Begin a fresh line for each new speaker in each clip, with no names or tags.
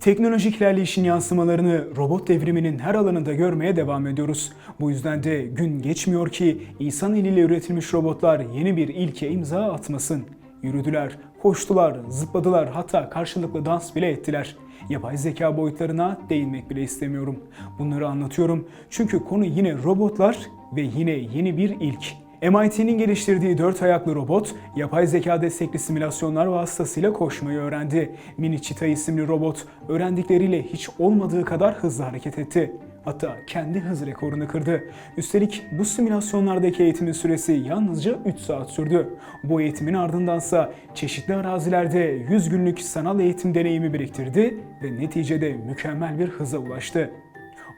Teknolojik ilerleyişin yansımalarını robot devriminin her alanında görmeye devam ediyoruz. Bu yüzden de gün geçmiyor ki insan eliyle üretilmiş robotlar yeni bir ilke imza atmasın. Yürüdüler, koştular, zıpladılar hatta karşılıklı dans bile ettiler. Yapay zeka boyutlarına değinmek bile istemiyorum. Bunları anlatıyorum çünkü konu yine robotlar ve yine yeni bir ilk. MIT'nin geliştirdiği dört ayaklı robot, yapay zeka destekli simülasyonlar vasıtasıyla koşmayı öğrendi. Mini Cheetah isimli robot, öğrendikleriyle hiç olmadığı kadar hızlı hareket etti. Hatta kendi hız rekorunu kırdı. Üstelik bu simülasyonlardaki eğitimin süresi yalnızca 3 saat sürdü. Bu eğitimin ardındansa çeşitli arazilerde 100 günlük sanal eğitim deneyimi biriktirdi ve neticede mükemmel bir hıza ulaştı.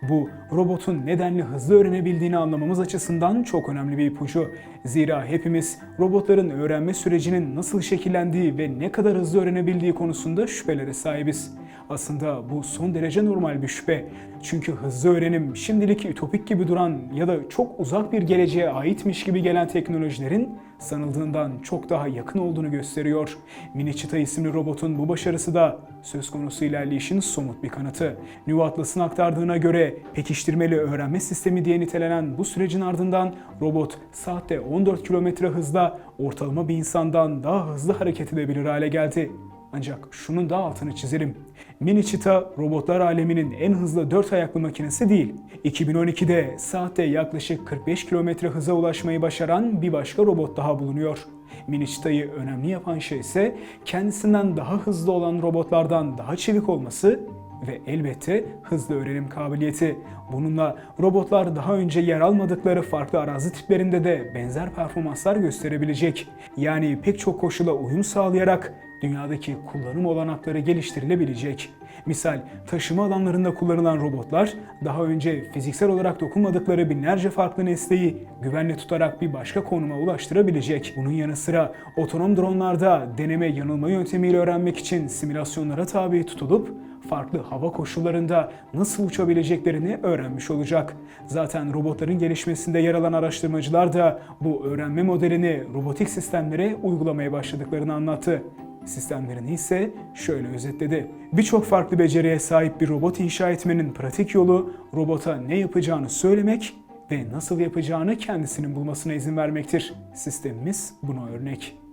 Bu robotun nedenli hızlı öğrenebildiğini anlamamız açısından çok önemli bir ipucu. Zira hepimiz robotların öğrenme sürecinin nasıl şekillendiği ve ne kadar hızlı öğrenebildiği konusunda şüphelere sahibiz. Aslında bu son derece normal bir şüphe. Çünkü hızlı öğrenim şimdilik ütopik gibi duran ya da çok uzak bir geleceğe aitmiş gibi gelen teknolojilerin sanıldığından çok daha yakın olduğunu gösteriyor. Mini Cheetah isimli robotun bu başarısı da söz konusu ilerleyişin somut bir kanıtı. New Atlas'ın aktardığına göre pekiştirmeli öğrenme sistemi diye nitelenen bu sürecin ardından robot saatte 14 km hızla ortalama bir insandan daha hızlı hareket edebilir hale geldi. Ancak şunun da altını çizelim. Mini Cheetah robotlar aleminin en hızlı 4 ayaklı makinesi değil. 2012'de saatte yaklaşık 45 km hıza ulaşmayı başaran bir başka robot daha bulunuyor. Mini Cheetah'yı önemli yapan şey ise kendisinden daha hızlı olan robotlardan daha çevik olması ve elbette hızlı öğrenim kabiliyeti. Bununla robotlar daha önce yer almadıkları farklı arazi tiplerinde de benzer performanslar gösterebilecek. Yani pek çok koşula uyum sağlayarak dünyadaki kullanım olanakları geliştirilebilecek. Misal taşıma alanlarında kullanılan robotlar daha önce fiziksel olarak dokunmadıkları binlerce farklı nesneyi güvenle tutarak bir başka konuma ulaştırabilecek. Bunun yanı sıra otonom dronlarda deneme yanılma yöntemiyle öğrenmek için simülasyonlara tabi tutulup farklı hava koşullarında nasıl uçabileceklerini öğrenmiş olacak. Zaten robotların gelişmesinde yer alan araştırmacılar da bu öğrenme modelini robotik sistemlere uygulamaya başladıklarını anlattı. Sistemlerini ise şöyle özetledi. Birçok farklı beceriye sahip bir robot inşa etmenin pratik yolu robota ne yapacağını söylemek ve nasıl yapacağını kendisinin bulmasına izin vermektir. Sistemimiz buna örnek.